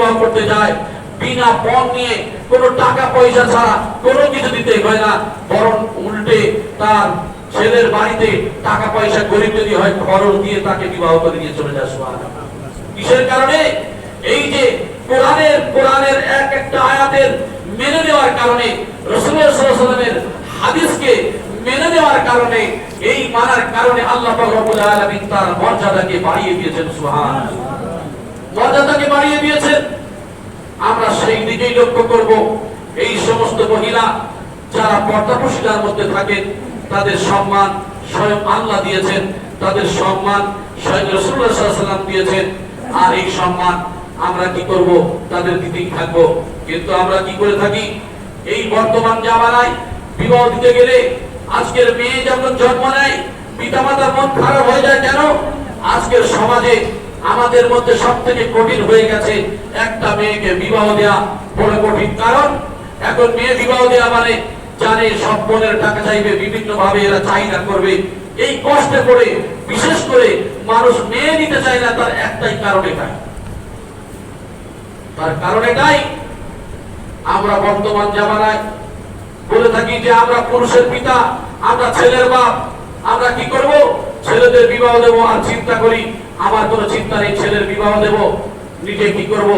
বিবাহ করতে যায়, বিনা পণ নিয়ে কোনো টাকা পয়সা ছাড়া কোনো কিছু দিতে হয় না, বরং উল্টে তার ছেলের বাড়িতে টাকা পয়সা গরিব যদি হয়, খরচ দিয়ে তাকে বিবাহ করে নিয়ে চলে যায়, সুবহানাল্লাহ। কিসের কারণে এই যে কোরআনের কোরআনের এক একটা আয়াতের মেনে নেওয়ার কারণে, রাসূলুল্লাহ সাল্লাল্লাহু হাদিসকে মেনে নেওয়ার কারণে, এই মানার কারণে আল্লাহ পাক রব্বুল আলামিন তার মর্যাদাকে বাড়িয়ে দিয়েছেন, সুবহানাল্লাহ মর্যাদাকে বাড়িয়ে দিয়েছেন। আমরা সেই দিকেই লক্ষ্য করব। এই সমস্ত মহিলা যারা পর্দাপশিদার মধ্যে থাকেন, তাদের সম্মান স্বয়ং আল্লাহ দিয়েছেন, তাদের সম্মান স্বয়ং রসুল্লাহ সাল্লাম দিয়েছেন। আর এই সম্মান আমরা কি করব? তাদের দিতেই থাকব। কিন্তু আমরা কি করে থাকি? এই বর্তমান জামানায় বিবাহ দিতে গেলে আজকের মেয়ে যেমন জন্ম নেয়, পিতামাতার মন খারাপ হয়ে যায় কেন? আজকের সমাজে আমাদের মধ্যে সব থেকে কঠিন হয়ে গেছে একটা মেয়েকে বিবাহ দেয়া বড় কঠিন কারণ, এখন মেয়ে বিবাহ দেয়া মানে জানে সব বোনের টাকা চাইবে বিভিন্ন ভাবে এরা চাহিদা করবে। এই কষ্টে পড়ে, বিশেষ করে মানুষ মেয়ে নিতে চায় না, তার একটাই কারণ এটাই। তার কারণ এটাই, আমরা বর্তমান জামানায় বলে থাকি যে আমরা পুরুষের পিতা, আমরা ছেলের বাপ, আমরা কি করব? ছেলেদের বিবাহ দেবো আর চিন্তা করি আমার কোনো চিন্তা নেই ছেলের বিবাহ দেব? নিজে কি করব?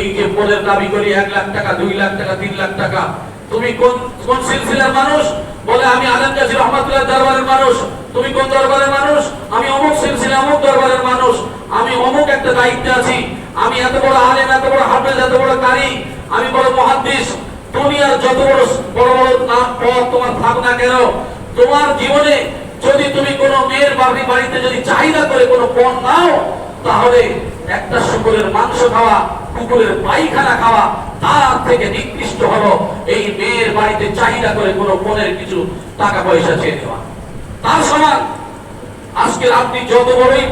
এই যে পদের দাবি করি, এক লাখ টাকা, দুই লাখ টাকা, তিন লাখ টাকা। তুমি কোন কোন সিলসিলার মানুষ? বলে আমি আলম কাজী রহমাতুল্লাহ দরবারের মানুষ। তুমি কোন দরবারের মানুষ? আমি অমুক সিলসিলা, অমুক দরবারের মানুষ। আমি অমুক একটা দায়িত্বে আছি। আমি এত বড় আলেম, এত বড় হাফেজ, এত বড় কারি আমি বড় মহাদ্দিস। দুনিয়ার যত বড় বড় বড় নাম পদ তোমার থাক না কেন? তোমার জীবনে যদি তুমি কোনো মেয়ের বাড়ি বাড়িতে যদি চাহিদা করে কোনো পণ নাও, তাহলে একটা শুকুরের মাংস খাওয়া, কুকুরের পায়খানা খাওয়া, তার থেকে নিকৃষ্ট হলো এই মেয়ের বাড়িতে চাহিদা করে কোনো পণের কিছু টাকা পয়সা চেয়ে নেওয়া। তার সমান, আজকের আপনি যত বড়ই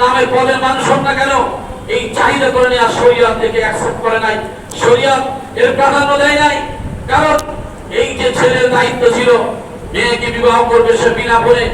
নামের মানুষ হন না কেন, এই চাহিদা করে নেওয়া শরীয়ত থেকে অ্যাকসেপ্ট করে নাই। শরীয়ত এর প্রাধান্য দেয় নাই। কারণ এই যে ছেলের দায়িত্ব ছিল, মেয়েকে বিবাহ করবে সে বিনা বলে